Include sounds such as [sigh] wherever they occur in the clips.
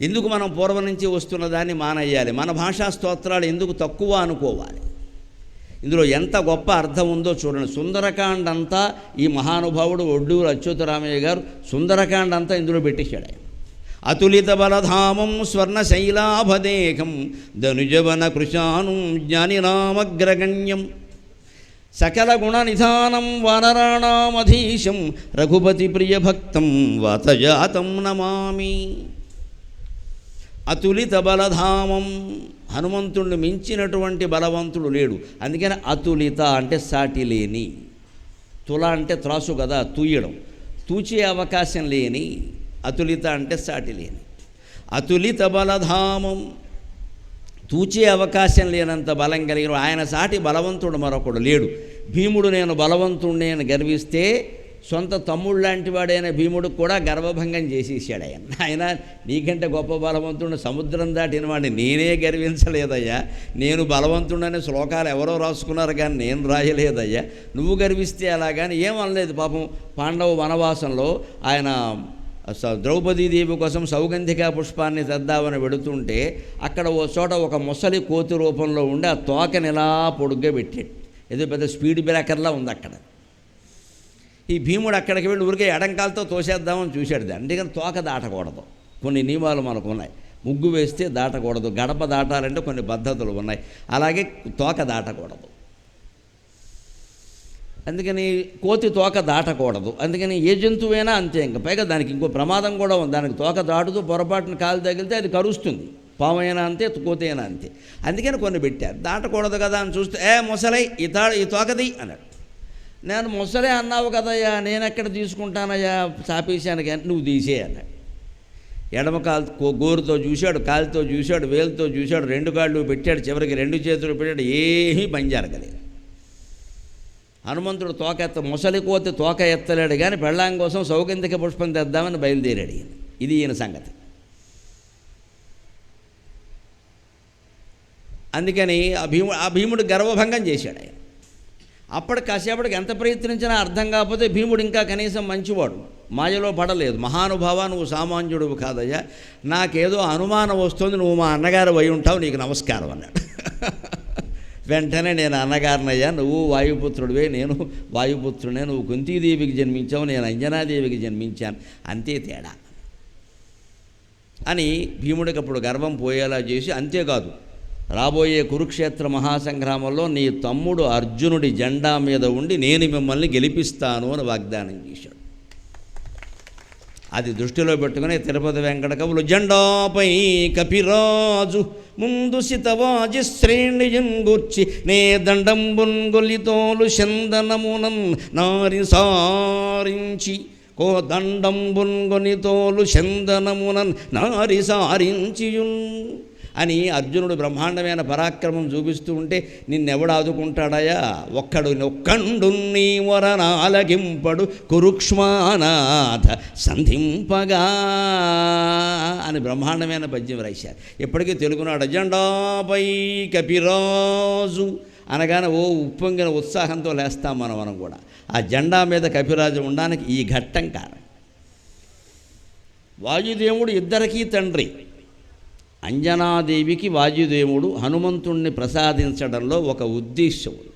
ఎందుకు మనం పూర్వం నుంచి వస్తున్న దాన్ని మానయ్యాలి మన భాషా స్తోత్రాలు ఎందుకు తక్కువ అనుకోవాలి? ఇందులో ఎంత గొప్ప అర్థం ఉందో చూడండి. సుందరకాండ అంతా ఈ మహానుభావుడు ఒడ్డూరు అచ్యుతరామయ్య గారు సుందరకాండ అంతా ఇందులో పెట్టేశాడు అతులిత బలధామం స్వర్ణశైలాభదేహం ధనుజవన కృశాను జ్ఞానినామగ్రగణ్యం సకల గుణ నిధానం వానరాణామధీశం రఘుపతి ప్రియభక్తం వాతజాతం నమామి. అతులిత బలధామం హనుమంతుణ్ణి మించినటువంటి బలవంతుడు లేడు. అందుకని అతులిత అంటే సాటి లేని. తుల అంటే త్రాసు కదా తూయడం. తూచే అవకాశం లేని. అతులిత అంటే సాటి లేని. అతులిత బలధామం తూచే అవకాశం లేనంత బలం కలిగిన ఆయన సాటి బలవంతుడు మరొకడు లేడు. భీముడు నేను బలవంతుడిని అని గర్విస్తే సొంత తమ్ముడు లాంటి వాడైన భీముడు కూడా గర్వభంగం చేసేసాడు ఆయన. ఆయన నీకంటే గొప్ప బలవంతుడు సముద్రం దాటిన వాడిని నేనే గర్వించలేదయ్యా. నేను బలవంతుడనే శ్లోకాలు ఎవరో రాసుకున్నారు కానీ నేను రాయలేదయ్యా. నువ్వు గర్విస్తే అలాగని ఏమనలేదు పాపం. పాండవ వనవాసంలో ఆయన ద్రౌపదీ ద్రౌపదీదేవి కోసం సౌగంధిక పుష్పాన్ని తెద్దామని వెడుతుంటే అక్కడ ఓ చోట ఒక ముసలి కోతి రూపంలో ఉండి ఆ తోకని ఇలా పొడుగ్గా పెట్టాడు ఏదో పెద్ద స్పీడ్ బ్రేకర్లా ఉంది అక్కడ. ఈ భీముడు అక్కడికి వెళ్ళి ఊరికే ఎడంకాలతో తోసేద్దామని చూశాడు దాన్ని. అందుకని తోక దాటకూడదు. కొన్ని నియమాలు మనకు ఉన్నాయి. ముగ్గు వేస్తే దాటకూడదు. గడప దాటాలంటే కొన్ని పద్ధతులు ఉన్నాయి. అలాగే తోక దాటకూడదు. అందుకని కోతి తోక దాటకూడదు. అందుకని ఏ జంతువైనా అంతే ఇంకా. పైగా దానికి ఇంకో ప్రమాదం కూడా ఉంది. దానికి తోక దాటుతూ పొరపాటున కాలు తగిలితే అది కరుస్తుంది. పామైనా అంతే కోతి అయినా అంతే. అందుకని కొన్ని పెట్టారు. దాటకూడదు కదా అని చూస్తే ఏ ముసలై ఈ తా ఈ తోకది అన్నాడు. నేను ముసలే అన్నావు కదయ్యా నేను ఎక్కడ తీసుకుంటానయ్యా చాపేశాను కానీ నువ్వు తీసేయాలి ఎడమ కాలు గోరుతో చూశాడు కాలుతో చూశాడు వేలుతో చూశాడు రెండు కాళ్ళు పెట్టాడు చివరికి రెండు చేతులు పెట్టాడు ఏమీ పని జరగలేదు హనుమంతుడు తోక ఎత్త ముసలి కోతి తోక ఎత్తలేడు కానీ పెళ్ళాం కోసం సౌగంధిక పుష్పం తెద్దామని బయలుదేరాడు ఈయన ఇది ఈయన సంగతి. అందుకని ఆ భీముడు ఆ భీముడు గర్వభంగం చేశాడు ఆయన. అప్పటి కాసేపటికి ఎంత ప్రయత్నించినా అర్థం కాకపోతే భీముడు ఇంకా కనీసం మంచివాడు. మాయలో పడలేదు. మహానుభావ నువ్వు సామాన్యుడు కాదయ్యా. నాకేదో అనుమానం వస్తుంది. నువ్వు మా అన్నగారు అయి ఉంటావు. నీకు నమస్కారం అన్నాడు. [laughs] వెంటనే నేను అన్నగారినయ్యా నువ్వు వాయుపుత్రుడివే నేను వాయుపుత్రుడే నువ్వు కుంతీదేవికి జన్మించావు. నేను అంజనాదేవికి జన్మించాను. అంతే తేడా. అని భీముడికి అప్పుడు గర్వం పోయేలా చేసి అంతేకాదు. రాబోయే కురుక్షేత్ర మహాసంగ్రామంలో నీ తమ్ముడు అర్జునుడి జెండా మీద ఉండి నేను మిమ్మల్ని గెలిపిస్తాను అని వాగ్దానం చేశాడు. అది దృష్టిలో పెట్టుకుని తిరుపతి వెంకట కవులు జెండాపై కపిరాజు ముందు సితవాజి శ్రేణియున్ గూర్చి నే దండంబున్ గొలితోలు చందనమునన్ నారి సారించి కో దండంబున్ గొనితోలు చందనమునన్ నారి సారించియున్. అని అర్జునుడు బ్రహ్మాండమైన పరాక్రమం చూపిస్తూ ఉంటే నిన్నెవడు ఆదుకుంటాడయా ఒక్కడు నొక్కండు నీ వరనాలగింపడు కురుక్ష్మానాథ సంధింపగా అని బ్రహ్మాండమైన పద్యం రాశారు ఇప్పటికీ తెలుగునాడు అజెండాపై కపిరాజు అనగానే ఓ ఉప్పొంగిన ఉత్సాహంతో లేస్తాం మనం మనం కూడా. ఆ జెండా మీద కపిరాజు ఉండడానికి ఈ ఘట్టం కారణం. వాయుదేవుడు ఇద్దరికీ తండ్రి అంజనాదేవికి వాయుదేవుడు హనుమంతుణ్ణి ప్రసాదించడంలో ఒక ఉద్దేశం ఉంది.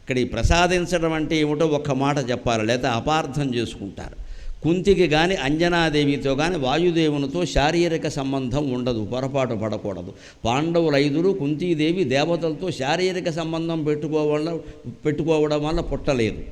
ఇక్కడ ఈ ప్రసాదించడం అంటే ఏమిటో ఒక్క మాట చెప్పాలి లేదా అపార్థం చేసుకుంటారు. కుంతికి కానీ అంజనాదేవితో కానీ వాయుదేవునితో శారీరక సంబంధం ఉండదు పొరపాటు పడకూడదు. పాండవులు ఐదురు కుంతీదేవి దేవతలతో శారీరక సంబంధం పెట్టుకోవడం పెట్టుకోవడం వల్ల పుట్టలేదు.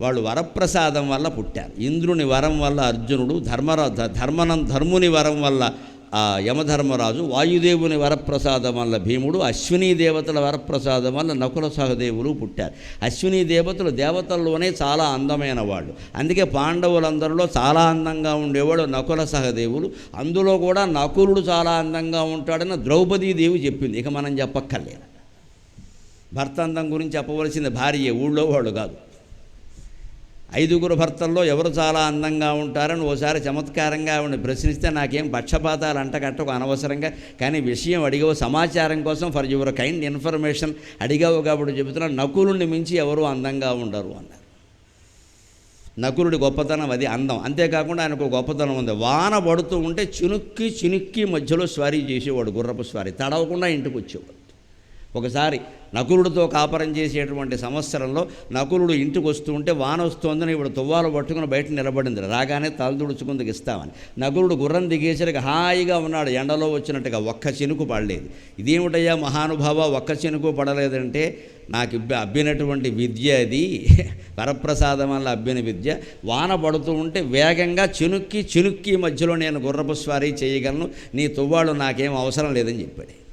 వాళ్ళు వరప్రసాదం వల్ల పుట్టారు. ఇంద్రుని వరం వల్ల అర్జునుడు ధర్మర ధర్మనం ధర్ముని వరం వల్ల ఆ యమధర్మరాజు వాయుదేవుని వరప్రసాదం వల్ల భీముడు అశ్వినీ దేవతల వరప్రసాదం వల్ల నకుల సహదేవులు పుట్టారు. అశ్వినీ దేవతలు దేవతల్లోనే చాలా అందమైన వాళ్ళు. అందుకే పాండవులందరిలో చాలా అందంగా ఉండేవాడు నకుల సహదేవులు. అందులో కూడా నకులుడు చాలా అందంగా ఉంటాడని ద్రౌపదీదేవి చెప్పింది. ఇక మనం చెప్పక్కర్లేదు. భర్త అందం గురించి చెప్పవలసింది భార్య ఊళ్ళో వాడు కాదు. ఐదుగురు భర్తల్లో ఎవరు చాలా అందంగా ఉంటారని ఓసారి చమత్కారంగా ఆవిడని ప్రశ్నిస్తే నాకేం పక్షపాతాలు అంటకట్టకు అనవసరంగా. కానీ విషయం అడిగావు సమాచారం కోసం ఫర్ యువర్ కైండ్ ఇన్ఫర్మేషన్ అడిగావు కాబట్టి చెబుతున్నా నకులుని మించి ఎవరు అందంగా ఉండరు అన్నారు. నకులుడి గొప్పతనం అది అందం. అంతేకాకుండా ఆయనకు ఒక గొప్పతనం ఉంది. వాన పడుతూ ఉంటే చినుక్కి చినుక్కి మధ్యలో స్వారీ చేసేవాడు గుర్రపు స్వారీ. తడవకుండా ఇంటికి వచ్చేవాడు ఒకసారి నకులుడితో కాపరం చేసేటువంటి సంవత్సరంలో నకులుడు ఇంటికి వస్తూ ఉంటే వాన వస్తోందని ఇప్పుడు తువ్వాలు పట్టుకుని బయట నిలబడింది. రాగానే తలదుడుచుకుందుకు ఇస్తామని. నకులుడు గుర్రం దిగేసరికి హాయిగా ఉన్నాడు. ఎండలో వచ్చినట్టుగా ఒక్క చినుకు పడలేదు. ఇదేమిటయ్యా మహానుభావ? ఒక్క చినుకు పడలేదంటే నాకు ఇబ్బ అబ్బినటువంటి విద్య అది. వరప్రసాదం వల్ల అబ్బిన విద్య. వాన పడుతూ ఉంటే వేగంగా చినుక్కి చినుక్కి మధ్యలో నేను గుర్రపు స్వారీ చేయగలను. నీ తువ్వాళ్ళు నాకేం అవసరం లేదని చెప్పాడు.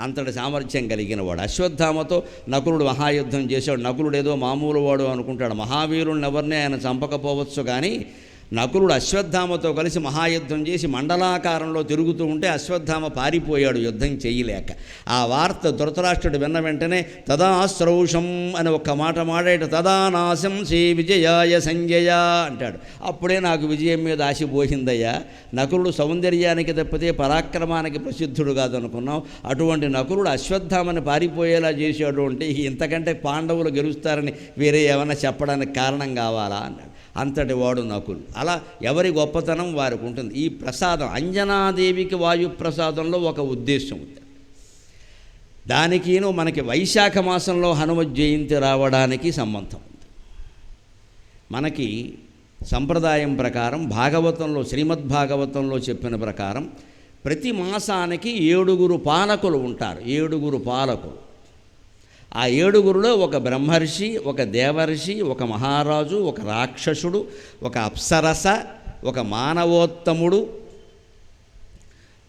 అంతటి సామర్థ్యం కలిగిన వాడు. అశ్వత్థామతో నకులుడు మహాయుద్ధం చేశాడు. నకులుడు ఏదో మామూలు వాడు అనుకుంటాడు. మహావీరుణ్ణి ఎవరిని ఆయన చంపకపోవచ్చు కానీ నకులుడు అశ్వత్థామతో కలిసి మహాయుద్ధం చేసి మండలాకారంలో తిరుగుతూ ఉంటే అశ్వత్థామ పారిపోయాడు యుద్ధం చేయలేక. ఆ వార్త ధృతరాష్ట్రుడు విన్న వెంటనే తదాశ్రౌషం అని ఒక్క మాట మాడాడు. తదా నాశం శ్రీ విజయాయ సంజయ అంటాడు. అప్పుడే నాకు విజయం మీద ఆశ పోయిందయ్యా. నకులుడు సౌందర్యానికి తప్పితే పరాక్రమానికి ప్రసిద్ధుడు కాదనుకున్నాం అటువంటి నకులుడు అశ్వత్థామని పారిపోయేలా చేశాడు అంటే ఇంతకంటే పాండవులు గెలుస్తారని వేరే ఏమైనా చెప్పడానికి కారణం కావాలా? అన్నాడు అంతటి వాడు నకులు అలా ఎవరి గొప్పతనం వారికి ఉంటుంది. ఈ ప్రసాదం అంజనాదేవికి వాయు ప్రసాదంలో ఒక ఉద్దేశం ఉంది. దానికిను మనకి వైశాఖ మాసంలో హనుమ జయంతి రావడానికి సంబంధం ఉంది. మనకి సంప్రదాయం ప్రకారం భాగవతంలో శ్రీమద్ భాగవతంలో చెప్పిన ప్రకారం ప్రతి మాసానికి ఏడుగురు పాలకులు ఉంటారు. ఏడుగురు పాలకులు. ఆ ఏడుగురులో ఒక బ్రహ్మర్షి ఒక దేవర్షి ఒక మహారాజు ఒక రాక్షసుడు ఒక అప్సరస ఒక మానవోత్తముడు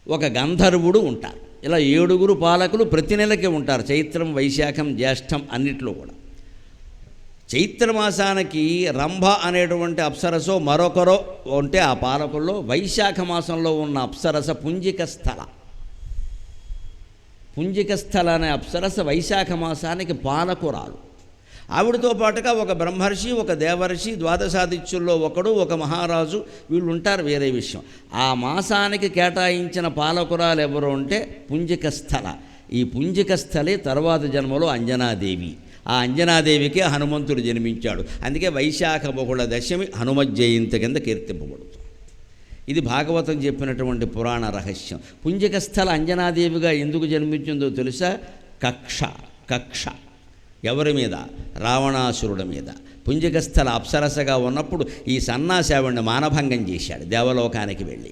ఒక గంధర్వుడు ఉంటారు. ఇలా ఏడుగురు పాలకులు ప్రతి నెలకి ఉంటారు చైత్రం వైశాఖం జ్యేష్టం అన్నిట్లో కూడా. చైత్రమాసానికి రంభ అనేటువంటి అప్సరసో మరొకరో ఉంటే ఆ పాలకుల్లో వైశాఖ మాసంలో ఉన్న అప్సరస పుంజిక స్థల. పుంజిక స్థల అనే అప్సరస వైశాఖ మాసానికి పాలకురాలు. ఆవిడతో పాటుగా ఒక బ్రహ్మర్షి ఒక దేవర్షి ద్వాదశాదిత్యుల్లో ఒకడు ఒక మహారాజు వీళ్ళు ఉంటారు వేరే విషయం. ఆ మాసానికి కేటాయించిన పాలకురాలు ఎవరు అంటే పుంజిక స్థల. ఈ పుంజిక స్థలే తర్వాత జన్మలో అంజనాదేవి. ఆ అంజనాదేవికే హనుమంతుడు జన్మించాడు. అందుకే వైశాఖ బహుళ దశమి హనుమత్ జయంతి కింద కీర్తింపబడుతుంది. ఇది భాగవతం చెప్పినటువంటి పురాణ రహస్యం. పుంజక స్థల అంజనాదేవిగా ఎందుకు జన్మించిందో తెలుసా? కక్ష కక్ష. ఎవరి మీద? రావణాసురుడి మీద. పుంజకస్థల అప్సరసగా ఉన్నప్పుడు ఈ సన్నాసి ఆవిడ్ని మానభంగం చేశాడు దేవలోకానికి వెళ్ళి.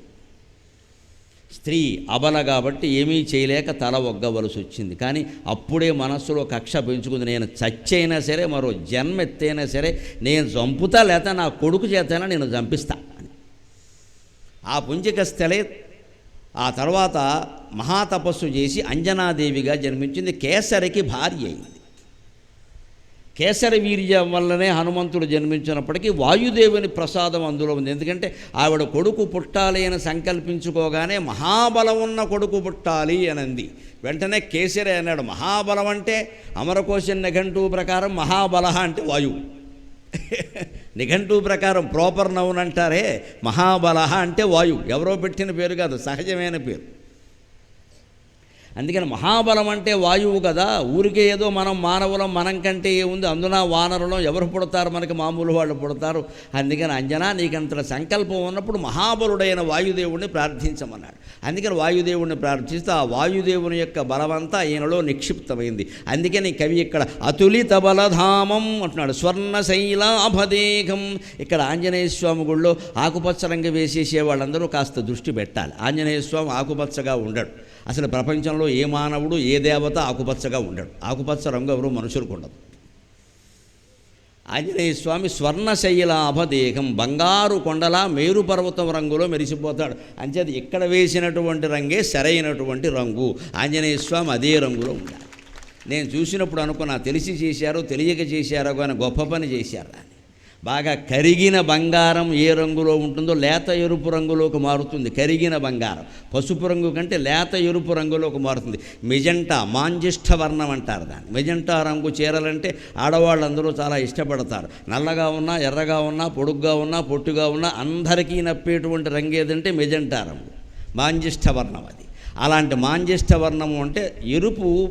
స్త్రీ అబల కాబట్టి ఏమీ చేయలేక తల ఒగ్గవలసి వచ్చింది. కానీ అప్పుడే మనస్సులో కక్ష పెంచుకుంది. నేను చచ్చైనా సరే మరో జన్మ ఎత్తైనా సరే నేను చంపుతా లేక నా కొడుకు చేతైనా నేను చంపిస్తా. ఆ పుంజిక స్థలే. ఆ తర్వాత మహాతపస్సు చేసి అంజనాదేవిగా జన్మించింది. కేసరికి భార్య అయింది. కేసర వీర్యం వల్లనే హనుమంతుడు జన్మించినప్పటికీ వాయుదేవుని ప్రసాదం అందులో ఉంది. ఎందుకంటే ఆవిడ కొడుకు పుట్టాలి అని సంకల్పించుకోగానే మహాబలం ఉన్న కొడుకు పుట్టాలి అనంది. వెంటనే కేసరి అన్నాడు మహాబలం అంటే అమరకోశ నిఘంటు ప్రకారం మహాబల అంటే వాయువు. నిఘంటు ప్రకారం ప్రాపర్ నౌన్ అంటారే మహాబల అంటే వాయువు ఎవరో పెట్టిన పేరు కాదు సహజమైన పేరు. అందుకని మహాబలం అంటే వాయువు కదా. ఊరికే ఏదో మనం మానవులం మనం కంటే ఏముంది? అందున వానరులం ఎవరు పుడతారు? మనకి మామూలు వాళ్ళు పుడతారు. అందుకని అంజనా నీకంత సంకల్పం ఉన్నప్పుడు మహాబలుడైన వాయుదేవుడిని ప్రార్థించమన్నాడు. అందుకని వాయుదేవుడిని ప్రార్థిస్తే ఆ వాయుదేవుని యొక్క బలమంతా ఈయనలో నిక్షిప్తమైంది. అందుకని కవి ఇక్కడ అతులిత బలధామం అంటున్నాడు. స్వర్ణశైలాభదేహం ఇక్కడ ఆంజనేయ స్వామి గుళ్ళో ఆకుపచ్చ రంగు వేసేసే వాళ్ళందరూ కాస్త దృష్టి పెట్టాలి. ఆంజనేయ స్వామి ఆకుపచ్చగా ఉండడు. అసలు ప్రపంచంలో ఏ మానవుడు ఏ దేవత ఆకుపచ్చగా ఉండడు. ఆకుపచ్చ రంగు ఎవరు మనుషులకు ఉండదు. ఆంజనేయ స్వామి స్వర్ణశైలాభదేహం బంగారు కొండల మేరు పర్వతం రంగులో మెరిసిపోతాడు. అంచేది ఇక్కడ వేసినటువంటి రంగే సరైనటువంటి రంగు. ఆంజనేయ స్వామి అదే రంగులో ఉండాలి. నేను చూసినప్పుడు అనుకున్నా తెలిసి చేశారో తెలియక చేశారో కానీ గొప్ప పని చేశారా? బాగా కరిగిన బంగారం ఏ రంగులో ఉంటుందో లేత ఎరుపు రంగులోకి మారుతుంది. కరిగిన బంగారం. పసుపు రంగు కంటే లేత ఎరుపు రంగులోకి మారుతుంది. మెజెంటా మాంజిష్ట వర్ణం అంటారు దాన్ని. మెజంటా రంగు చీరలంటే ఆడవాళ్ళందరూ చాలా ఇష్టపడతారు. నల్లగా ఉన్నా ఎర్రగా ఉన్నా పొడుగ్గా ఉన్నా పొట్టుగా ఉన్నా అందరికీ నప్పేటువంటి రంగు ఏదంటే మెజెంటా రంగు. మాంజిష్ట వర్ణం అది. అలాంటి మాంజిష్ట వర్ణము అంటే ఎరుపు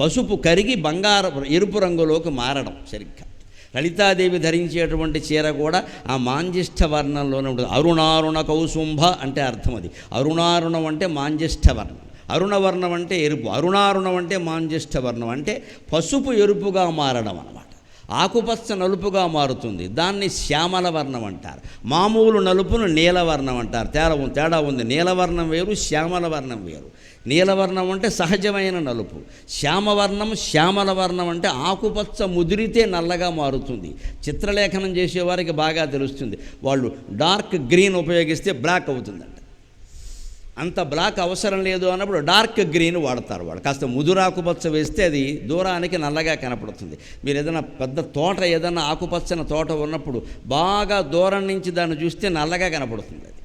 పసుపు కరిగి బంగారం ఎరుపు రంగులోకి మారడం సరిగ్గా. లలితాదేవి ధరించేటువంటి చీర కూడా ఆ మాంజిష్ఠ వర్ణంలోనే ఉంటుంది. అరుణారుణ కౌసుంభ అంటే అర్థం అది. అరుణారుణం అంటే మాంజిష్ఠ వర్ణం. అరుణవర్ణం అంటే ఎరుపు. అరుణారుణం అంటే మాంజిష్ఠ వర్ణం. అంటే పసుపు ఎరుపుగా మారడం అన్నమాట. ఆకుపచ్చ నలుపుగా మారుతుంది. దాన్ని శ్యామల వర్ణం అంటారు. మామూలు నలుపును నీలవర్ణం అంటారు. తేడా ఉంది తేడా ఉంది. నీలవర్ణం వేరు శ్యామల వర్ణం వేరు. నీలవర్ణం అంటే సహజమైన నలుపు. శ్యామవర్ణం శ్యామల వర్ణం అంటే ఆకుపచ్చ ముదిరితే నల్లగా మారుతుంది. చిత్రలేఖనం చేసేవారికి బాగా తెలుస్తుంది. వాళ్ళు డార్క్ గ్రీన్ ఉపయోగిస్తే బ్లాక్ అవుతుంది అంత బ్లాక్ అవసరం లేదు అన్నప్పుడు డార్క్ గ్రీన్ వాడతారు వాడు కాస్త ముదురాకుపచ్చ వేస్తే అది దూరానికి నల్లగా కనపడుతుంది. మీరు ఏదైనా పెద్ద తోట ఏదైనా ఆకుపచ్చని తోట ఉన్నప్పుడు బాగా దూరం నుంచి దాన్ని చూస్తే నల్లగా కనపడుతుంది అది.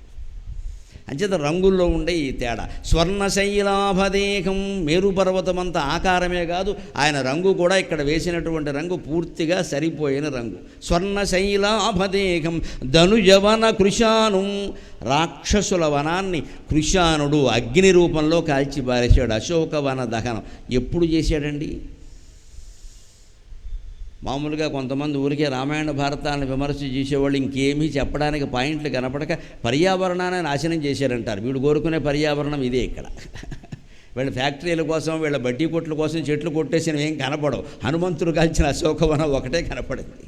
అంచేత రంగుల్లో ఉండే ఈ తేడా. స్వర్ణశైలాభదేహం మేరుపర్వతమంత ఆకారమే కాదు ఆయన రంగు కూడా ఇక్కడ వేసినటువంటి రంగు పూర్తిగా సరిపోయిన రంగు. స్వర్ణశైలాభదేహం ధనుజవన కృషాను రాక్షసుల వనాన్ని కృషానుడు అగ్ని రూపంలో కాల్చి పారేశాడు అశోకవన దహనం. ఎప్పుడు చేశాడండి? మామూలుగా కొంతమంది ఊరికే రామాయణ భారతాలను విమర్శ చేసేవాళ్ళు ఇంకేమీ చెప్పడానికి పాయింట్లు కనపడక పర్యావరణాన్ని నాశనం చేశారంటారు. వీడు కోరుకునే పర్యావరణం ఇదే ఇక్కడ. వీళ్ళ ఫ్యాక్టరీల కోసం వీళ్ళ బడ్డీ కొట్ల కోసం చెట్లు కొట్టేసినవి ఏం కనపడవు. హనుమంతుడు కాల్చిన అశోకవనం ఒకటే కనపడింది.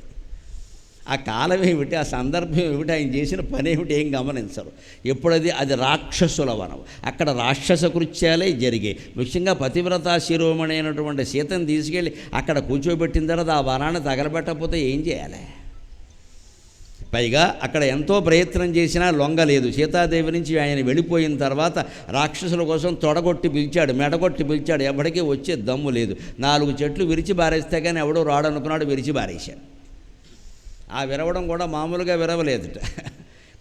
ఆ కాలం ఏమిటి? ఆ సందర్భం ఏమిటి? ఆయన చేసిన పని ఏమిటి? ఏం గమనించరు. ఎప్పుడది? అది రాక్షసుల వనం అక్కడ రాక్షస కృత్యాలే జరిగాయి. ముఖ్యంగా పతివ్రత శిరోమణి అయినటువంటి సీతను తీసుకెళ్ళి అక్కడ కూర్చోబెట్టిన తర్వాత ఆ వనాన్ని తగలబెట్టకపోతే ఏం చేయాలి? పైగా అక్కడ ఎంతో ప్రయత్నం చేసినా లొంగలేదు సీతాదేవి నుంచి ఆయన వెళ్ళిపోయిన తర్వాత రాక్షసుల కోసం తొడగొట్టి పిలిచాడు మెడగొట్టి పిలిచాడు. ఎవడికి వచ్చే దమ్ము లేదు. నాలుగు చెట్లు విరిచి బారేస్తే కానీ ఎవడో రాడనుకున్నాడు విరిచి బారేశాడు. ఆ విరవడం కూడా మామూలుగా విరవలేదుట.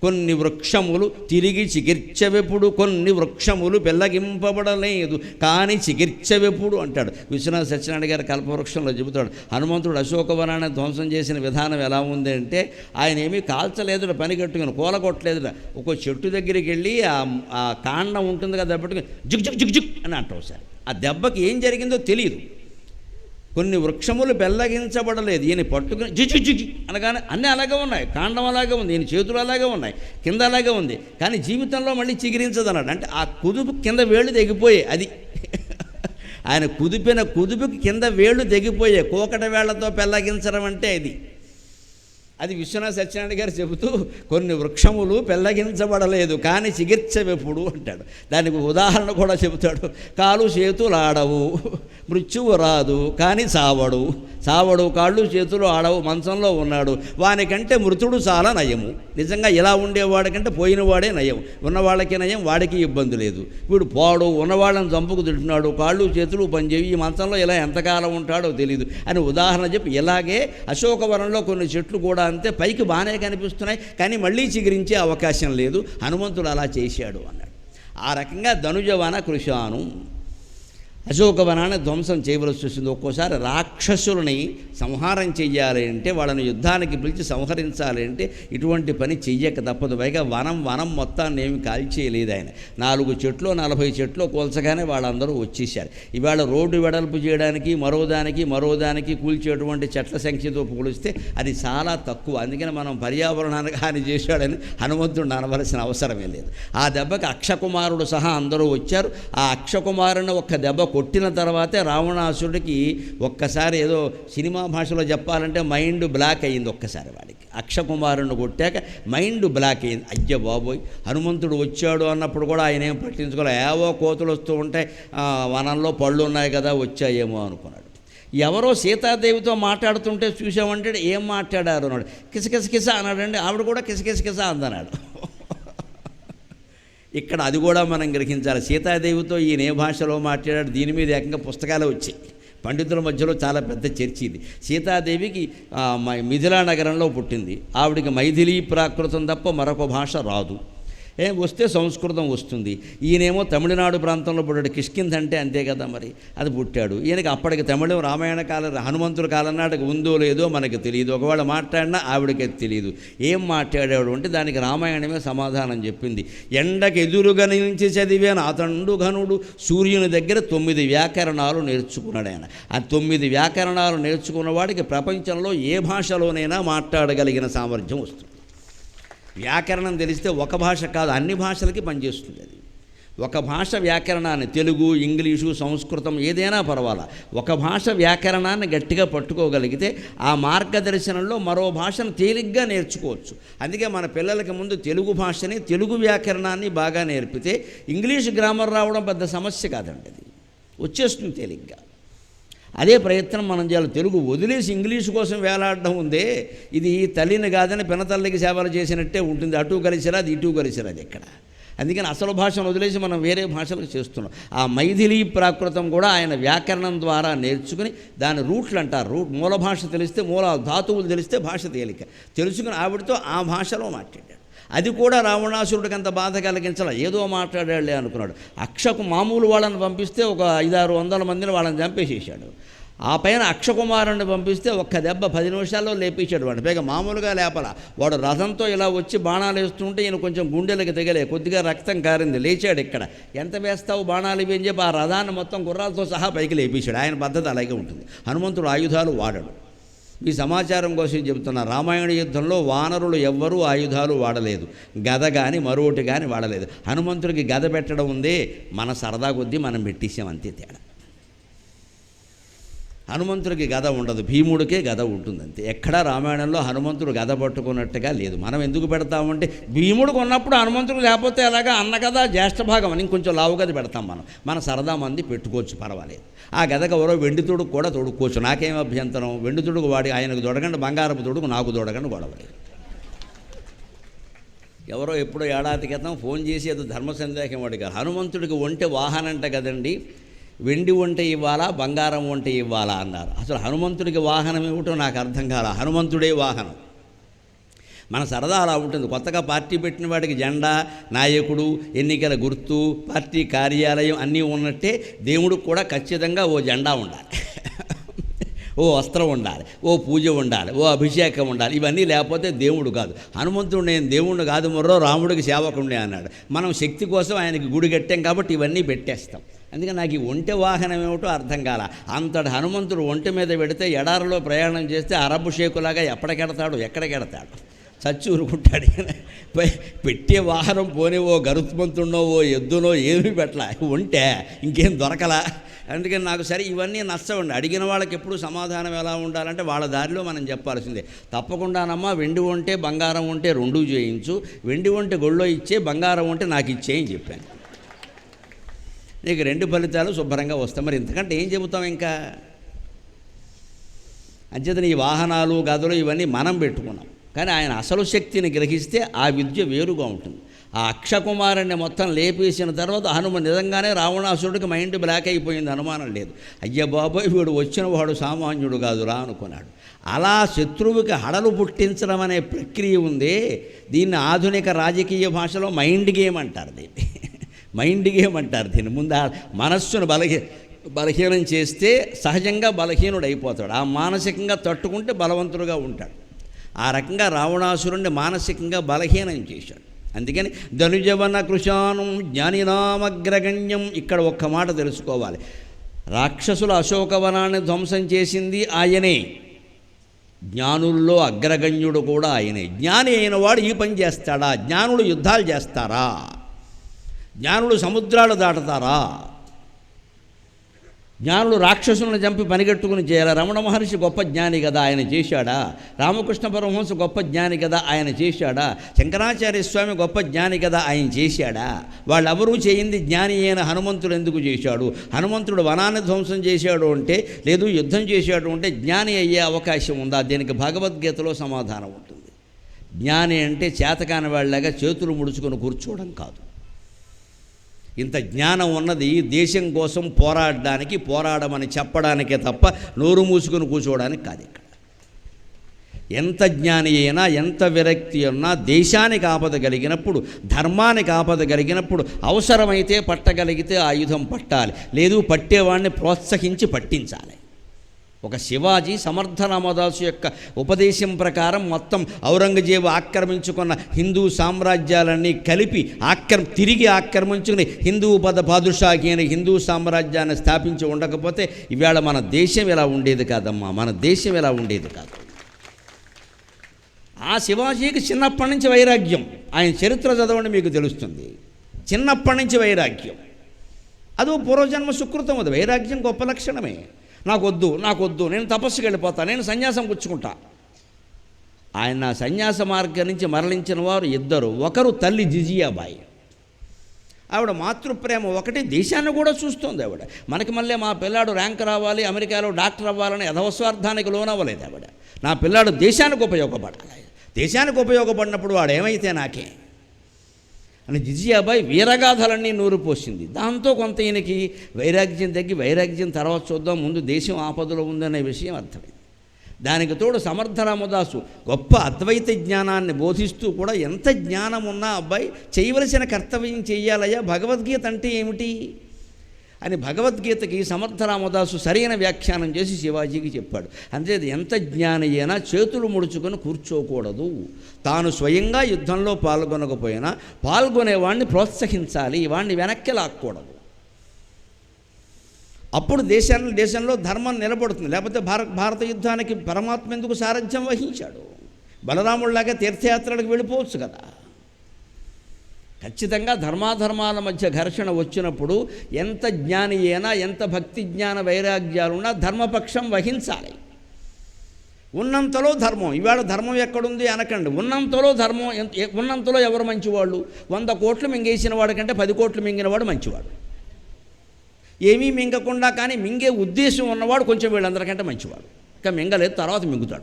కొన్ని వృక్షములు తిరిగి చికిర్చవెప్పుడు కొన్ని వృక్షములు పెళ్ళగింపబడలేదు. కానీ చికిర్చవెప్పుడు అంటాడు. విశ్వనాథ సత్యనారాయణ గారి కల్పవృక్షంలో చెబుతాడు హనుమంతుడు అశోకవనాన్ని ధ్వంసం చేసిన విధానం ఎలా ఉంది అంటే ఆయన ఏమీ కాల్చలేదు పని కట్టుకుని కూలగొట్టలేదు ఒక చెట్టు దగ్గరికి వెళ్ళి ఆ కాండం ఉంటుంది కదా దెబ్బట్టుకుని జుక్ జుక్ జుక్ జుక్ అని అంటావు సార్. ఆ దెబ్బకి ఏం జరిగిందో తెలియదు కొన్ని వృక్షములు బెల్లగించబడలేదు. ఈయన పట్టుకుని జిజి జిజి అనగానే అన్నీ అలాగే ఉన్నాయి. కాండం అలాగే ఉంది ఈయన చేతులు అలాగే ఉన్నాయి కింద అలాగే ఉంది. కానీ జీవితంలో మళ్ళీ చిగిరించదు అన్నాడు అంటే ఆ కుదుపు కింద వేళ్ళు తెగిపోయాయి. అది [laughs] ఆయన కుదిపిన కుదుపుకి కింద వేళ్ళు తెగిపోయాయి. కోకట వేళ్ళతో పెల్లగించడం అంటే ఇది అది విశ్వనాథ సత్యనారాయణ గారు చెబుతూ కొన్ని వృక్షములు పెళ్ళగించబడలేదు కానీ చికిత్సవెప్పుడు అంటాడు. దానికి ఉదాహరణ కూడా చెబుతాడు. కాలు చేతులు ఆడవు మృత్యువు రాదు కానీ చావడు చావడు కాళ్ళు చేతులు ఆడవు మంచంలో ఉన్నాడు. వానికంటే మృతుడు చాలా నయము. నిజంగా ఇలా ఉండేవాడికంటే పోయినవాడే నయం. ఉన్నవాళ్ళకి నయం వాడికి ఇబ్బంది లేదు. వీడు పోడు ఉన్నవాళ్ళని చంపుకు తింటున్నాడు కాళ్ళు చేతులు పనిచేవి ఈ మంచంలో ఇలా ఎంతకాలం ఉంటాడో తెలియదు అని ఉదాహరణ చెప్పి ఇలాగే అశోకవనంలో కొన్ని చెట్లు కూడా అంతే పైకి బాగానే కనిపిస్తున్నాయి కానీ మళ్ళీ చిగురించే అవకాశం లేదు. హనుమంతుడు అలా చేశాడు అన్నాడు. ఆ రకంగా ధనుజవాన కృషాను అశోకవనాన్ని ధ్వంసం చేయవలసి వస్తుంది ఒక్కోసారి రాక్షసులని సంహారం చెయ్యాలి అంటే వాళ్ళని యుద్ధానికి పిలిచి సంహరించాలి అంటే ఇటువంటి పని చెయ్యక తప్పదు. పైగా వనం వనం మొత్తాన్ని ఏమి కాల్చేయలేదు ఆయన. నాలుగు చెట్లు నలభై చెట్లు కోల్చగానే వాళ్ళందరూ వచ్చేసారు ఇవాళ రోడ్డు వెడల్పు చేయడానికి మరో దానికి మరో దానికి కూల్చేటువంటి చెట్ల సంఖ్యతో పోలిస్తే అది చాలా తక్కువ. అందుకని మనం పర్యావరణానికి హాని చేశాడని హనుమంతుడు అనవలసిన అవసరమే లేదు. ఆ దెబ్బకి అక్షకుమారుడు సహా అందరూ వచ్చారు. ఆ అక్షకుమారుని ఒక్క దెబ్బ కొట్టిన తర్వాతే రావణాసుడికి ఒక్కసారి ఏదో సినిమా భాషలో చెప్పాలంటే మైండ్ బ్లాక్ అయ్యింది ఒక్కసారి వాడికి. అక్షకుమారుని కొట్టాక మైండ్ బ్లాక్ అయింది అయ్య బాబోయ్ హనుమంతుడు వచ్చాడు అన్నప్పుడు కూడా ఆయన ఏం పట్టించుకోలే. ఏవో కోతులు వస్తూ ఉంటాయి వనంలో పళ్ళు ఉన్నాయి కదా వచ్చాయేమో అనుకున్నాడు. ఎవరో సీతాదేవితో మాట్లాడుతుంటే చూసామంటే ఏం మాట్లాడారు అన్నాడు. కిసకిసకిస అన్నాడండి. ఆవిడ కూడా కిసకిస కిస అందన్నాడు. ఇక్కడ అది కూడా మనం గ్రహించాలి. సీతాదేవితో ఈయన ఏ భాషలో మాట్లాడాడు? దీని మీద ఏకంగా పుస్తకాలు వచ్చాయి. పండితుల మధ్యలో చాలా పెద్ద చర్చ ఇది. సీతాదేవికి మ- మిథిలా నగరంలో పుట్టింది. ఆవిడికి మైథిలీ ప్రాకృతం తప్ప మరొక భాష రాదు. ఏ వస్తే సంస్కృతం వస్తుంది. ఈయనేమో తమిళనాడు ప్రాంతంలో పుట్టాడు. కిష్కింధ అంటే అంతే కదా మరి. అది పుట్టాడు. ఈయనకి అప్పటికి తమిళం రామాయణ కాలం హనుమంతుడు కాలం నాటికి ఉందో లేదో మనకి తెలియదు. ఒకవేళ మాట్లాడినా ఆవిడకి తెలియదు. ఏం మాట్లాడాడు అంటే దానికి రామాయణమే సమాధానం చెప్పింది. ఎండకు ఎదురుగా నుంచి చదివాను. అతండు ఘనుడు. సూర్యుని దగ్గర తొమ్మిది వ్యాకరణాలు నేర్చుకున్నాడు ఆయన. ఆ తొమ్మిది వ్యాకరణాలు నేర్చుకున్న వాడికి ప్రపంచంలో ఏ భాషలోనైనా మాట్లాడగలిగిన సామర్థ్యం వస్తుంది. వ్యాకరణం తెలిస్తే ఒక భాష కాదు అన్ని భాషలకి పనిచేస్తుంది అది. ఒక భాష వ్యాకరణాన్ని తెలుగు ఇంగ్లీషు సంస్కృతం ఏదైనా పర్వాలా. ఒక భాష వ్యాకరణాన్ని గట్టిగా పట్టుకోగలిగితే ఆ మార్గదర్శనంలో మరో భాషను తేలిగ్గా నేర్చుకోవచ్చు. అందుకే మన పిల్లలకి ముందు తెలుగు భాషని తెలుగు వ్యాకరణాన్ని బాగా నేర్పితే ఇంగ్లీష్ గ్రామర్ రావడం పెద్ద సమస్య కాదండి అది. వచ్చేస్తుంది తేలిగ్గా. అదే ప్రయత్నం మనం చేయాలి. తెలుగు వదిలేసి ఇంగ్లీష్ కోసం వేలాడడం ఉందే ఇది తల్లిని కాదని పినతల్లికి సేవలు చేసినట్టే ఉంటుంది. అటు కలిసిరా అది ఇటు కలిసిరా అది ఎక్కడ అందుకని అసలు భాషను వదిలేసి మనం వేరే భాషలకు చేస్తున్నాం. ఆ మైథిలీ ప్రాకృతం కూడా ఆయన వ్యాకరణం ద్వారా నేర్చుకుని దాని రూట్లు అంటారు. రూట్ మూల భాష తెలిస్తే మూల ధాతువులు తెలిస్తే భాష తేలిక. తెలుసుకుని ఆవిడతో ఆ భాషలో మాట్లాడాడు. అది కూడా రావణాసురుడికి అంత బాధ కలిగించాల. ఏదో మాట్లాడాడులే అనుకున్నాడు. అక్షకు మామూలు వాళ్ళని పంపిస్తే ఒక ఐదారు వందల మందిని వాళ్ళని చంపేసేసాడు ఆ పైన అక్షకుమారుని పంపిస్తే ఒక్క దెబ్బ పది నిమిషాల్లో లేపించాడు వాడు పైగా మామూలుగా లేపల. వాడు రథంతో ఇలా వచ్చి బాణాలు వేస్తుంటే ఈయన కొంచెం గుండెలకు తెగలే. కొద్దిగా రక్తం కారింది. లేచాడు ఇక్కడ. ఎంత వేస్తావు బాణాలు ఇవి? అని చెప్పి ఆ రథాన్ని మొత్తం గుర్రాలతో సహా పైకి లేపించాడు ఆయన పద్ధతి అలాగే ఉంటుంది. హనుమంతుడు ఆయుధాలు వాడడు. ఈ సమాచారం కోసం చెబుతున్న రామాయణ యుద్ధంలో వానరులు ఎవ్వరూ ఆయుధాలు వాడలేదు గద కానీ మరొకటి కానీ వాడలేదు. హనుమంతుడికి గద పెట్టడం ఉందే మన సరదా కొద్దీ మనం పెట్టేసాం అంతే తేడా. హనుమంతుడికి గద ఉండదు భీముడికే గద ఉంటుంది అంతే ఎక్కడా రామాయణంలో హనుమంతుడు గద పట్టుకున్నట్టుగా లేదు. మనం ఎందుకు పెడతామంటే భీముడికి ఉన్నప్పుడు హనుమంతుడు లేకపోతే ఎలాగా అన్న కదా జ్యేష్ఠ భాగం అని ఇంకొంచెం లావు గది పెడతాం మనం. మన సరదా మంది పెట్టుకోవచ్చు పర్వాలేదు. ఆ గదకు ఎవరో వెండి తొడుగు కూడా తొడుక్కోవచ్చు. నాకేం అభ్యంతరం? వెండి తొడుగు వాడి ఆయనకు దొడగండి బంగారపు తొడుగు నాకు దొడగండి గొడవలేదు ఎవరో ఎప్పుడో ఏడాది క్రితం ఫోన్ చేసి ఏదో ధర్మ సందేహం అడిగారు. హనుమంతుడికి ఒంటె వాహనంట కదండి వెండి వంట ఇవ్వాలా బంగారం వంట ఇవ్వాలా అన్నారు. అసలు హనుమంతుడికి వాహనం ఇవ్వటం నాకు అర్థం కాల. హనుమంతుడే వాహనం. మన సరదా అలా ఉంటుంది. కొత్తగా పార్టీ పెట్టిన వాడికి జెండా నాయకుడు ఎన్నికల గుర్తు పార్టీ కార్యాలయం అన్నీ ఉన్నట్టే దేవుడికి కూడా ఖచ్చితంగా ఓ జెండా ఉండాలి. ఓ వస్త్రం ఉండాలి ఓ పూజ ఉండాలి ఓ అభిషేకం ఉండాలి. ఇవన్నీ లేకపోతే దేవుడు కాదు. హనుమంతుడు నేను దేవుడు కాదు మరో రాముడికి సేవకుండే అన్నాడు. మనం శక్తి కోసం ఆయనకి గుడి కట్టాం కాబట్టి ఇవన్నీ పెట్టేస్తాం. అందుకని నాకు ఈ ఒంటె వాహనం ఏమిటో అర్థం కాల. అంతటి హనుమంతుడు ఒంటె మీద పెడితే ఎడారిలో ప్రయాణం చేస్తే అరబు షేకులాగా ఎప్పటికెడతాడు? ఎక్కడికెడతాడు? చచ్చి ఊరుకుంటాడు పెట్టే వాహనం పోనీ ఓ గరుత్మంతున్నో ఓ ఎద్దునో ఏమీ పెట్టలా. ఉంటే ఇంకేం దొరకలా? అందుకని నాకు సరే ఇవన్నీ నచ్చవండి. అడిగిన వాళ్ళకి ఎప్పుడు సమాధానం ఎలా ఉండాలంటే వాళ్ళ దారిలో మనం చెప్పాల్సిందే. తప్పకుండానమ్మా వెండి ఉంటే బంగారం ఉంటే రెండు చేయించు. వెండి ఉంటే గొళ్ళో ఇచ్చే బంగారం ఉంటే నాకు ఇచ్చేయని చెప్పాను. నీకు రెండు ఫలితాలు శుభ్రంగా వస్తాయి. మరి ఇంతకంటే ఏం చెబుతాం ఇంకా? అంచేతని ఈ వాహనాలు గదులు ఇవన్నీ మనం పెట్టుకున్నాం. కానీ ఆయన అసలు శక్తిని గ్రహిస్తే ఆ విద్య వేరుగా ఉంటుంది. ఆ అక్షకుమారుణ్ణి మొత్తం లేపేసిన తర్వాత హనుమ నిజంగానే రావణాసురుడికి మైండ్ బ్లాక్ అయిపోయింది అనుమానం లేదు. అయ్య బాబోయ్ వీడు వచ్చిన వాడు సామాన్యుడు కాదురా అనుకున్నాడు. అలా శత్రువుకి హడలు పుట్టించడం అనే ప్రక్రియ ఉంది. దీన్ని ఆధునిక రాజకీయ భాషలో మైండ్ గేమ్ అంటారు దీన్ని. మైండ్ గేమ్ అంటారు దీన్ని? ముందు ఆ మనస్సును బలహీ బలహీనం చేస్తే సహజంగా బలహీనుడు అయిపోతాడు. ఆ మానసికంగా తట్టుకుంటే బలవంతుడుగా ఉంటాడు. ఆ రకంగా రావణాసురుణ్ణి మానసికంగా బలహీనం చేశాడు. అందుకని ధనుజవన కృషానం జ్ఞానినామగ్రగణ్యం ఇక్కడ ఒక్క మాట తెలుసుకోవాలి. రాక్షసుల అశోకవనాన్ని ధ్వంసం చేసింది ఆయనే. జ్ఞానుల్లో అగ్రగణ్యుడు కూడా ఆయనే. జ్ఞాని అయిన వాడు ఈ పని చేస్తాడా? జ్ఞానుడు యుద్ధాలు చేస్తారా? జ్ఞానులు సముద్రాలు దాటుతారా? జ్ఞానులు రాక్షసులను చంపి పనిగట్టుకుని చేయాలి? రమణ మహర్షి గొప్ప జ్ఞాని కదా ఆయన చేశాడా? రామకృష్ణ పరమహంస గొప్ప జ్ఞాని కదా ఆయన చేశాడా? శంకరాచార్య స్వామి గొప్ప జ్ఞాని కదా ఆయన చేశాడా? వాళ్ళెవరూ చేయింది జ్ఞాని అయిన హనుమంతుడు ఎందుకు చేశాడు? హనుమంతుడు వనాన్ని ధ్వంసం చేశాడు అంటే లేదు యుద్ధం చేశాడు అంటే జ్ఞాని అయ్యే అవకాశం ఉందా? దీనికి భగవద్గీతలో సమాధానం ఉంటుంది. జ్ఞాని అంటే చేతకాని వాళ్ళగా చేతులు ముడుచుకొని కూర్చోవడం కాదు. ఇంత జ్ఞానం ఉన్నది దేశం కోసం పోరాడడానికి పోరాడమని చెప్పడానికే తప్ప నోరు మూసుకొని కూర్చోవడానికి కాదు ఇక్కడ. ఎంత జ్ఞాని అయినా ఎంత విరక్తి ఉన్నా దేశానికి ఆపద కలిగినప్పుడు ధర్మానికి ఆపద కలిగినప్పుడు అవసరమైతే పట్టగలిగితే ఆయుధం పట్టాలి. లేదు పట్టేవాడిని ప్రోత్సహించి పట్టించాలి. ఒక శివాజీ సమర్థ రామదాసు యొక్క ఉపదేశం ప్రకారం మొత్తం ఔరంగజేబు ఆక్రమించుకున్న హిందూ సామ్రాజ్యాలన్నీ కలిపి ఆక్రమ తిరిగి ఆక్రమించుకుని హిందూ పద పాదుషాకి అని హిందూ సామ్రాజ్యాన్ని స్థాపించి ఉండకపోతే ఇవాళ మన దేశం ఎలా ఉండేది కాదమ్మా మన దేశం ఎలా ఉండేది కాదు. ఆ శివాజీకి చిన్నప్పటి నుంచి వైరాగ్యం ఆయన చరిత్ర చదవండి మీకు తెలుస్తుంది. చిన్నప్పటి నుంచి వైరాగ్యం. అదో పూర్వజన్మ సుకృతం అది వైరాగ్యం గొప్ప లక్షణమే. నాకొద్దు నాకొద్దు నేను తపస్సుకి వెళ్ళిపోతా నేను సన్యాసం పుచ్చుకుంటా. ఆయన నా సన్యాస మార్గం నుంచి మరలించిన వారు ఇద్దరు ఒకరు తల్లి జిజియాబాయి. ఆవిడ మాతృప్రేమ ఒకటి దేశాన్ని కూడా చూస్తుంది ఆవిడ. మనకి మళ్ళీ మా పిల్లాడు ర్యాంక్ రావాలి అమెరికాలో డాక్టర్ అవ్వాలని యథవస్వార్థానికి లోనవ్వలేదు ఆవిడ. నా పిల్లాడు దేశానికి ఉపయోగపడాలి. దేశానికి ఉపయోగపడినప్పుడు వాడు ఏమైతే నాకే? అని జిజియాబాయి వీరగాథలన్నీ నూరిపోసింది దాంతో కొంత ఈయనకి వైరాగ్యం తగ్గి వైరాగ్యం తర్వాత చూద్దాం ముందు దేశం ఆపదలో ఉందనే విషయం అర్థమైంది. దానికి తోడు సమర్థ రామదాసు గొప్ప అద్వైత జ్ఞానాన్ని బోధిస్తూ కూడా ఎంత జ్ఞానం ఉన్నా అబ్బాయి చేయవలసిన కర్తవ్యం చేయాలయ్యా భగవద్గీత అంటే ఏమిటి? అని భగవద్గీతకి సమర్థ రామదాసు సరైన వ్యాఖ్యానం చేసి శివాజీకి చెప్పాడు. అంతే ఎంత జ్ఞాని అయినా చేతులు ముడుచుకొని కూర్చోకూడదు. తాను స్వయంగా యుద్ధంలో పాల్గొనకపోయినా పాల్గొనేవాడిని ప్రోత్సహించాలి వాడిని వెనక్కి లాక్కూడదు. అప్పుడు దేశాన్ని దేశంలో ధర్మం నిలబడుతుంది. లేకపోతే భారత భారత యుద్ధానికి పరమాత్మ ఎందుకు సారథ్యం వహించాడు? బలరాముడిలాగా తీర్థయాత్రలకు వెళ్ళిపోవచ్చు కదా. ఖచ్చితంగా ధర్మాధర్మాల మధ్య ఘర్షణ వచ్చినప్పుడు ఎంత జ్ఞాని అయినా ఎంత భక్తి జ్ఞాన వైరాగ్యాలున్నా ధర్మపక్షం వహించాలి. ఉన్నంతలో ధర్మం ఇవాళ ధర్మం ఎక్కడుంది అనకండి. ఉన్నంతలో ధర్మం ఉన్నంతలో ఎవరు మంచివాళ్ళు? వంద కోట్లు మింగేసిన వాడికంటే పది కోట్లు మింగినవాడు మంచివాడు. ఏమీ మింగకుండా కానీ మింగే ఉద్దేశం ఉన్నవాడు కొంచెం వీళ్ళందరికంటే మంచివాడు. ఇంకా మింగలేదు తర్వాత మింగుతాడు.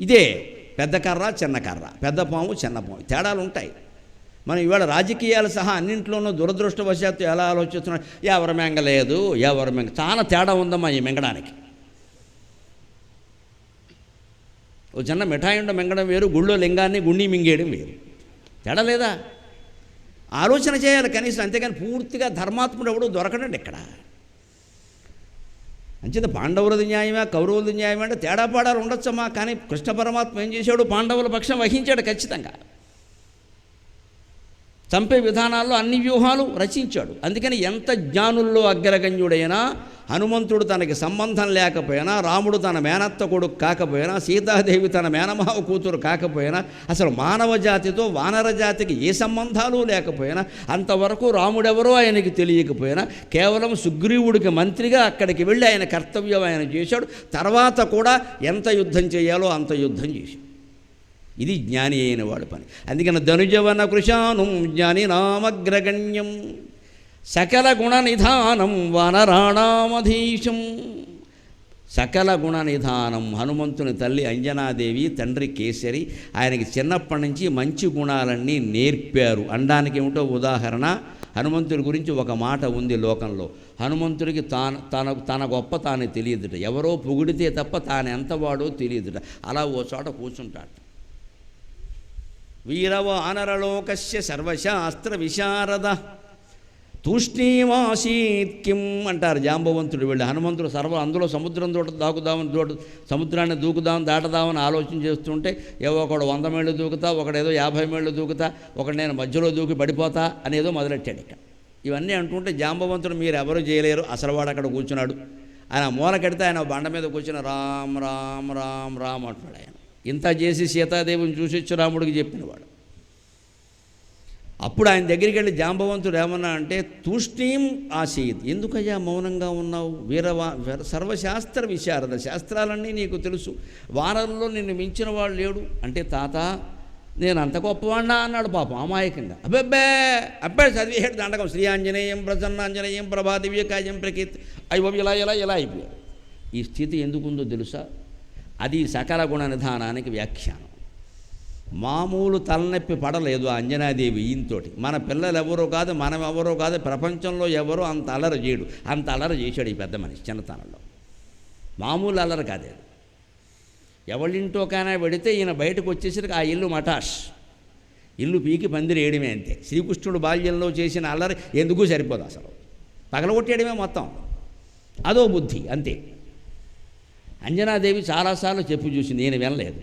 ఇదే పెద్ద కర్ర చిన్న కర్ర. పెద్ద పాము చిన్న పాము. తేడాలు ఉంటాయి మనం ఇవాళ రాజకీయాలు సహా అన్నింట్లోనూ దురదృష్టవశాత్తు ఎలా ఆలోచిస్తున్నాడు ఎవరు మెంగలేదు ఎవరు మెంగ చాలా తేడా ఉందమ్మా ఈ మింగడానికి. ఓ చిన్న మిఠాయి ఉండ మింగడం వేరు గుళ్ళో లింగాన్ని గుండి మింగేయడం వేరు. తేడా లేదా? ఆలోచన చేయాలి కనీసం అంతేకాని పూర్తిగా ధర్మాత్ముడు ఎవడో దొరకడండి ఇక్కడ. అంచేత పాండవులది న్యాయమా కౌరవులది న్యాయమా అంటే తేడాపాడాలు ఉండొచ్చమ్మా కానీ కృష్ణ పరమాత్మ ఏం చేశాడు? పాండవుల పక్షం వహించాడు ఖచ్చితంగా. చంపే విధానాల్లో అన్ని వ్యూహాలు రచించాడు. అందుకని ఎంత జ్ఞానుల్లో అగ్రగణ్యుడైనా హనుమంతుడు తనకి సంబంధం లేకపోయినా రాముడు తన మేనత్త కొడుకు కాకపోయినా సీతాదేవి తన మేనమావ కూతురు కాకపోయినా అసలు మానవ జాతితో వానర జాతికి ఏ సంబంధాలు లేకపోయినా అంతవరకు రాముడెవరో ఆయనకి తెలియకపోయినా కేవలం సుగ్రీవుడికి మంత్రిగా అక్కడికి వెళ్ళి ఆయన కర్తవ్యం ఆయన చేశాడు. తర్వాత కూడా ఎంత యుద్ధం చేయాలో అంత యుద్ధం చేశాడు. ఇది జ్ఞాని అయిన వాడు పని. అందుకని ధనుజవన కృషానం జ్ఞాని నామగ్రగణ్యం సకల గుణ నిధానం వనరాణామధీశం. సకల గుణ నిధానం హనుమంతుని తల్లి అంజనాదేవి తండ్రి కేసరి ఆయనకి చిన్నప్పటి నుంచి మంచి గుణాలన్నీ నేర్పారు. అనడానికి ఏమిటో ఉదాహరణ హనుమంతుడి గురించి ఒక మాట ఉంది లోకంలో. హనుమంతుడికి తాను తన తన గొప్ప తాను తెలియదుట. ఎవరో పొగిడితే తప్ప తాను ఎంతవాడో తెలియదుట. అలా ఓ చోట కూర్చుంటాడు. వీరవానరలోకస్య సర్వశాస్త్ర విశారద. తూష్ణీమాసీత్ కిం అంటారు జాంబవంతుడు వెళ్ళి. హనుమంతుడు సర్వ అందులో సముద్రం తోట దాకుదామని తోట సముద్రాన్ని దూకుదాం దాటదామని ఆలోచన చేస్తుంటే ఏవో ఒకడు వంద మేళ్ళు దూకుతా ఒకడేదో యాభై మేళ్ళు దూకుతా ఒకడు నేను మధ్యలో దూకి పడిపోతా అనేదో మొదలెట్టాడు ఇక్కడ. ఇవన్నీ అంటుంటే జాంబవంతుడు మీరు ఎవరు చేయలేరు. అసలు వాడు అక్కడ కూర్చున్నాడు. ఆయన మూల కడితే ఆయన బండ మీద కూర్చుని రామ్ రామ్ రామ్ రామ్ అంటున్నాడు ఆయన. ఇంత చేసి సీతాదేవిని చూసి రాముడికి చెప్పినవాడు. అప్పుడు ఆయన దగ్గరికి వెళ్ళి జాంబవంతుడు ఏమన్నా అంటే తూష్ణీం ఆసీత్. ఎందుకయ్యా మౌనంగా ఉన్నావు? వీరవా వీర- సర్వశాస్త్ర విశారద శాస్త్రాలన్నీ నీకు తెలుసు. వారంలో నిన్ను మించిన వాడు లేడు. అంటే తాత నేను అంత గొప్పవాడినా? అన్నాడు పాపం అమాయకంగా. అబ్బెబ్బే అబ్బే చదివేడు దండకం. శ్రీ ఆంజనేయం ప్రసన్నాంజనేయం ప్రభాదివ్యకాయం ప్రకీర్తి. అయ్యో ఇలా ఇలా ఇలా అయిపోయాడు. ఈ స్థితి ఎందుకుందో తెలుసా? అది సకల గుణ నిధానానికి వ్యాఖ్యానం. మామూలు తలనొప్పి పడలేదు అంజనాదేవి ఈయనతోటి. మన పిల్లలు ఎవరో కాదు మనం ఎవరో కాదు ప్రపంచంలో ఎవరో అంత అలర చేయడు. అంత అలర చేశాడు ఈ పెద్ద మనిషి చిన్నతనంలో. మామూలు అల్లరి కాదు అది. ఎవరింటోకైనా పెడితే ఈయన బయటకు వచ్చేసరికి ఆ ఇల్లు మటాష్. ఇల్లు పీకి పందిరేయడమే అంతే. శ్రీకృష్ణుడు బాల్యంలో చేసిన అల్లరి ఎందుకు సరిపోదు అసలు? పగలగొట్టేయడమే మొత్తం. అదో బుద్ధి అంతే. అంజనాదేవి చాలాసార్లు చెప్పు చూసి నేను వినలేదు.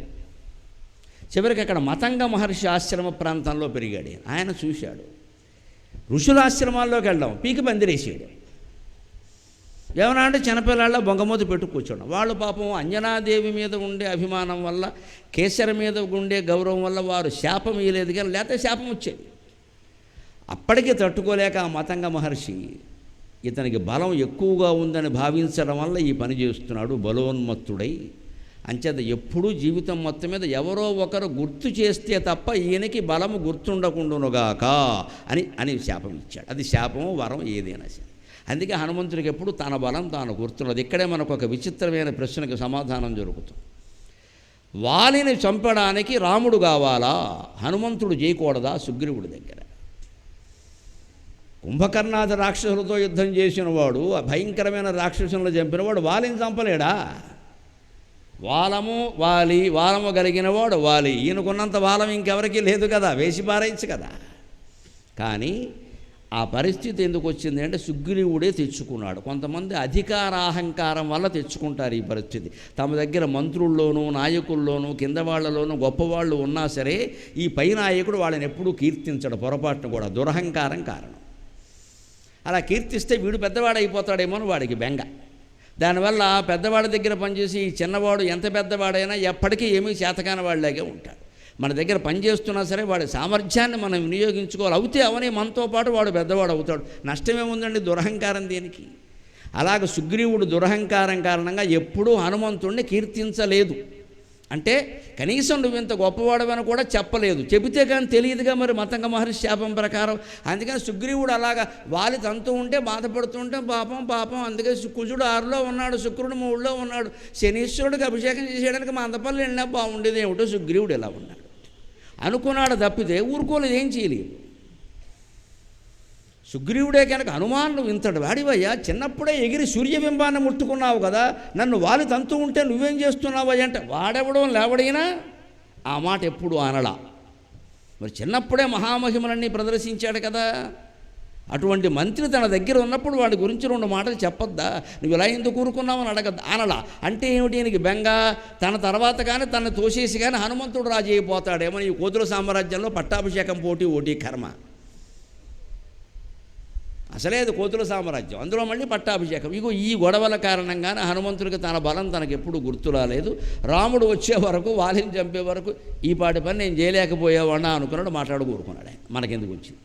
చివరికి అక్కడ మతంగ మహర్షి ఆశ్రమ ప్రాంతంలో పెరిగాడు ఆయన చూశాడు. ఋషుల ఆశ్రమాల్లోకి వెళ్ళడం పీకి పందిరేసాడు. ఏమన్నా అంటే చిన్నపిల్లాళ్ళ బొంగమూత పెట్టు కూర్చోడం. వాళ్ళు పాపం అంజనాదేవి మీద ఉండే అభిమానం వల్ల కేసర మీద ఉండే గౌరవం వల్ల వారు శాపం ఇయ్యలేదు కానీ లేకపోతే శాపం వచ్చేది. అప్పటికే తట్టుకోలేక ఆ మతంగ మహర్షి ఇతనికి బలం ఎక్కువగా ఉందని భావించడం వల్ల ఈ పని చేస్తున్నాడు బలోన్మత్తుడై. అంచేత ఎప్పుడూ జీవితం మొత్తం మీద ఎవరో ఒకరు గుర్తు చేస్తే తప్ప ఈయనకి బలము గుర్తుండకుండునుగాక అని అని శాపం ఇచ్చాడు. అది శాపము వరం ఏదైనా సరే. అందుకే హనుమంతుడికి ఎప్పుడు తన బలం తాను గుర్తున్నది. ఇక్కడే మనకు ఒక విచిత్రమైన ప్రశ్నకు సమాధానం జరుగుతుంది. వాలిని చంపడానికి రాముడు కావాలా? హనుమంతుడు చేయకూడదా? సుగ్రీవుడి దగ్గర. కుంభకర్ణాద రాక్షసులతో యుద్ధం చేసిన వాడు ఆ భయంకరమైన రాక్షసులను చంపినవాడు వాలిని చంపలేడా? వాలము వాలి వాలము కలిగిన వాడు వాలి. ఈయనకున్నంత వాలం ఇంకెవరికీ లేదు కదా వేసి పారేయచ్చు కదా. కానీ ఆ పరిస్థితి ఎందుకు వచ్చింది అంటే సుగ్రీవుడే తెచ్చుకున్నాడు. కొంతమంది అధికారాహంకారం వల్ల తెచ్చుకుంటారు ఈ పరిస్థితి. తమ దగ్గర మంత్రుల్లోనూ నాయకుల్లోనూ కింద వాళ్ళలోనూ గొప్పవాళ్ళు ఉన్నా సరే ఈ పై నాయకుడు వాళ్ళని ఎప్పుడూ కీర్తించడు పొరపాటును కూడా. దురహంకారం కారణం. అలా కీర్తిస్తే వీడు పెద్దవాడు అయిపోతాడేమో అని వాడికి బెంగ. దానివల్ల పెద్దవాడి దగ్గర పనిచేసి ఈ చిన్నవాడు ఎంత పెద్దవాడైనా ఎప్పటికీ ఏమీ చేతకాని వాళ్ళలాగే ఉంటాడు. మన దగ్గర పనిచేస్తున్నా సరే వాడి సామర్థ్యాన్ని మనం వినియోగించుకోవాలి. అవుతే అవని మనతో పాటు వాడు పెద్దవాడు అవుతాడు. నష్టమేముందండి దురహంకారం దేనికి? అలాగ సుగ్రీవుడు దురహంకారం కారణంగా ఎప్పుడూ హనుమంతుణ్ణి కీర్తించలేదు. అంటే కనీసం నువ్వు ఇంత గొప్పవాడవని కూడా చెప్పలేదు. చెబితే కానీ తెలియదుగా మరి మతంగ మహర్షి శాపం ప్రకారం. అందుకని సుగ్రీవుడు అలాగా వాలి తంతూ ఉంటే బాధపడుతుంటే పాపం పాపం అందుకే కుజుడు ఆరులో ఉన్నాడు శుక్రుడు మూడులో ఉన్నాడు. శనీశ్వరుడికి అభిషేకం చేసేయడానికి మా అంతపల్లి వెళ్ళినా బాగుండేది ఏమిటో సుగ్రీవుడు ఎలా ఉన్నాడు. అనుకున్నాడు తప్పితే ఊరుకోలేదు ఏం చేయలేదు. సుగ్రీవుడే కనుక హనుమాన్ ఇంతటి వాడివయ్యా చిన్నప్పుడే ఎగిరి సూర్యబింబాన్ని ముట్టుకున్నావు కదా నన్ను వాలి తంతు ఉంటే నువ్వేం చేస్తున్నావు అంటే వాడెవడం లేవడైనా ఆ మాట ఎప్పుడు అనలా మరి చిన్నప్పుడే మహామహిమలన్నీ ప్రదర్శించాడు కదా. అటువంటి మంత్రి తన దగ్గర ఉన్నప్పుడు వాడి గురించి రెండు మాటలు చెప్పొద్దా? నువ్వు ఇలా ఎందుకు కూరుకున్నావని అడగద్దు? అనలా అంటే ఏమిటి ఈయనకి బెంగ? తన తర్వాత కానీ తన తోసేసి కానీ హనుమంతుడు రాజు అయిపోతాడేమో ఈ కోతుల సామ్రాజ్యంలో పట్టాభిషేకం పోటీ ఓటీ కర్మ. అసలే అది కోతుల సామ్రాజ్యం. అందులో మళ్ళీ పట్టాభిషేకం. ఇగో ఈ గొడవల కారణంగానే హనుమంతుడికి తన బలం తనకు ఎప్పుడు గుర్తు రాలేదు. రాముడు వచ్చే వరకు వాలిని చంపే వరకు ఈ పాటి పని నేను చేయలేకపోయేవాడినా అనుకున్నాడు మాట్లాడు కోరుకున్నాడు ఆయన. మనకెందుకు వచ్చింది?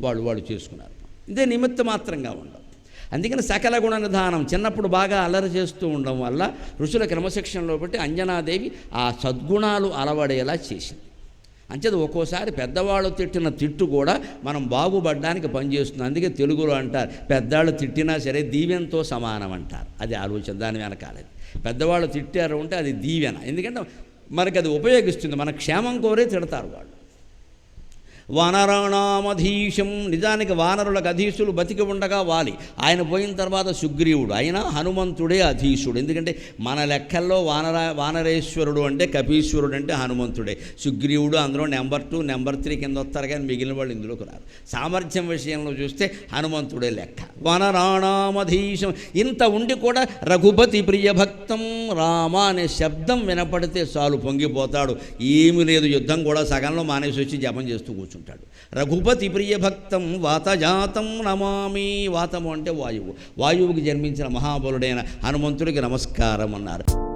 వాళ్ళు వాళ్ళు చేసుకున్నారు. ఇదే నిమిత్త మాత్రంగా ఉండవు అందుకని సకల గుణ నిధానం చిన్నప్పుడు బాగా అల్లరి చేస్తూ ఉండడం వల్ల ఋషుల క్రమశిక్షణలో పెట్టి అంజనాదేవి ఆ సద్గుణాలు అలవడేలా చేసింది. అంచేది ఒక్కోసారి పెద్దవాళ్ళు తిట్టిన తిట్టు కూడా మనం బాగుపడడానికి పనిచేస్తుంది. అందుకే తెలుగులో అంటారు పెద్దవాళ్ళు తిట్టినా సరే దీవెనతో సమానం అంటారు. అది ఆలోచన దాని వెనకాలేదు. పెద్దవాళ్ళు తిట్టారు ఉంటే అది దీవెన. ఎందుకంటే మనకి అది ఉపయోగిస్తుంది మన క్షేమం కోరే తిడతారు వాళ్ళు. వానరాణామధీశం. నిజానికి వానరులకు అధీశులు బతికి ఉండగా వాలి. ఆయన పోయిన తర్వాత సుగ్రీవుడు. అయినా హనుమంతుడే అధీశుడు. ఎందుకంటే మన లెక్కల్లో వానర వానరేశ్వరుడు అంటే కపీశ్వరుడు అంటే హనుమంతుడే. సుగ్రీవుడు అందులో నెంబర్ టూ నెంబర్ త్రీ కింద వస్తారు కానీ మిగిలిన వాళ్ళు ఇందులోకి రారు. సామర్థ్యం విషయంలో చూస్తే హనుమంతుడే లెక్క. వనరాణామధీశం. ఇంత ఉండి కూడా రఘుపతి ప్రియభక్తం రామ అనే శబ్దం వినపడితే చాలు పొంగిపోతాడు. ఏమీ లేదు. యుద్ధం కూడా సగంలో మానేసి వచ్చి జపం చేస్తూ కూర్చుంటాడు. రఘుపతి ప్రియభక్తం వాతజాతం నమామి. వాతము అంటే వాయువు. వాయువుకి జన్మించిన మహాబలుడైన హనుమంతుడికి నమస్కారం అన్నారు.